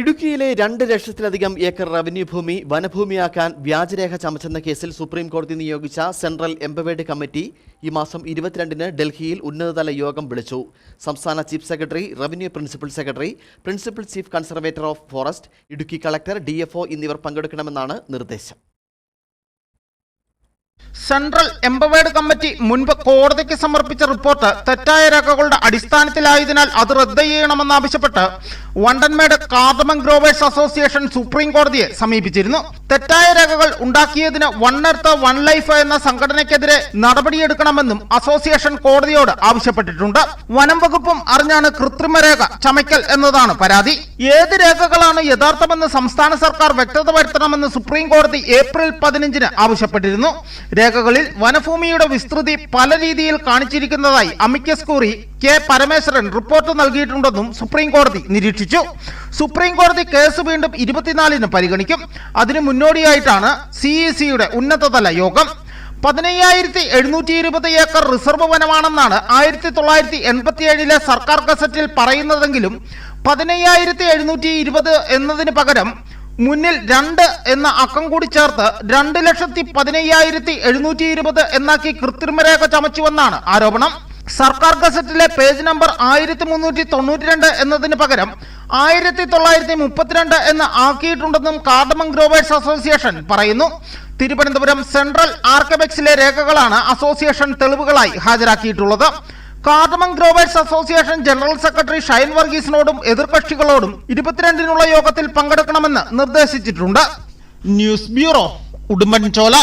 ഇടുക്കിയിലെ രണ്ട് ലക്ഷത്തിലധികം ഏക്കർ റവന്യൂ ഭൂമി വനഭൂമിയാക്കാൻ വ്യാജരേഖ ചമച്ചെന്ന കേസിൽ സുപ്രീം കോടതി നിയോഗിച്ച സെൻട്രൽ എംപവേഡ് കമ്മിറ്റി ഈ മാസം ഇരുപത്തിരണ്ടിന് ഡൽഹിയിൽ ഉന്നതതല യോഗം വിളിച്ചു. സംസ്ഥാന chief secretary revenue principal secretary principal chief conservator of forest Idukki collector D എന്നിവർ പങ്കെടുക്കണമെന്നാണ് നിർദ്ദേശം. സെൻട്രൽ എംപവേർഡ് കമ്മിറ്റി മുൻപ് കോടതിക്ക് സമർപ്പിച്ച റിപ്പോർട്ട് തെറ്റായ രേഖകളുടെ അടിസ്ഥാനത്തിലായതിനാൽ അത് റദ്ദ് ചെയ്യണമെന്നാവശ്യപ്പെട്ട് Vandanmedu cardamom growers association supreme കോടതിയെ സമീപിച്ചിരുന്നു. തെറ്റായ രേഖകൾ ഉണ്ടാക്കിയതിന് വൺ എർത്ത് വൺ ലൈഫ് എന്ന സംഘടനയ്ക്കെതിരെ നടപടിയെടുക്കണമെന്നും അസോസിയേഷൻ കോടതിയോട് ആവശ്യപ്പെട്ടിട്ടുണ്ട്. വനം വകുപ്പും അറിഞ്ഞാണ് കൃത്രിമ രേഖ ചമയ്ക്കൽ എന്നതാണ് പരാതി. ഏത് രേഖകളാണ് യഥാർത്ഥമെന്ന് സംസ്ഥാന സർക്കാർ വ്യക്തത വരുത്തണമെന്ന് സുപ്രീം കോടതി ഏപ്രിൽ പതിനഞ്ചിന് ആവശ്യപ്പെട്ടിരുന്നു. രേഖകളിൽ വനഭൂമിയുടെ വിസ്തൃതി പല രീതിയിൽ കാണിച്ചിരിക്കുന്നതായി amicus curiae K Parameswaran report നൽകിയിട്ടുണ്ടെന്നും സുപ്രീം കോടതി നിരീക്ഷിച്ചു. സുപ്രീം കോടതി കേസ് വീണ്ടും ഇരുപത്തിനാലിന് പരിഗണിക്കും. അതിനു മുന്നോടിയായിട്ടാണ് സി ഇ സിയുടെ ഉന്നതതല യോഗം. പതിനയ്യായിരത്തി എഴുന്നൂറ്റി ഇരുപത് ഏക്കർ റിസർവ് വനമാണെന്നാണ് ആയിരത്തി തൊള്ളായിരത്തി എൺപത്തി ഏഴിലെ സർക്കാർ ഗസറ്റിൽ പറയുന്നതെങ്കിലും പതിനയ്യായിരത്തി എഴുന്നൂറ്റി ഇരുപത് എന്നതിന് പകരം മുന്നിൽ രണ്ട് എന്ന അക്കം കൂടി ചേർത്ത് രണ്ട് ലക്ഷത്തി പതിനയ്യായിരത്തി എഴുന്നൂറ്റി ഇരുപത് എന്നാക്കി കൃത്രിമരേഖ ചമച്ചുവെന്നാണ് ആരോപണം. സർക്കാർ ഗസറ്റിലെ പേജ് നമ്പർ ആയിരത്തി മുന്നൂറ്റി തൊണ്ണൂറ്റി രണ്ട് എന്നതിന് പകരം ആയിരത്തി തൊള്ളായിരത്തി മുപ്പത്തിരണ്ട് എന്ന് ആക്കിയിട്ടുണ്ടെന്നും കാർഡമം ഗ്രോവേഴ്സ് അസോസിയേഷൻ പറയുന്നു. തിരുവനന്തപുരം സെൻട്രൽ ആർക്കബെക്സിലെ രേഖകളാണ് അസോസിയേഷൻ തെളിവുകളായി ഹാജരാക്കിയിട്ടുള്ളത്. Cardamom growers association general secretary Shine വർഗീസിനോടും എതിർകക്ഷികളോടും ഇരുപത്തിരണ്ടിനുള്ള യോഗത്തിൽ പങ്കെടുക്കണമെന്ന് നിർദ്ദേശിച്ചിട്ടുണ്ട്. News bureau Udumbanchola.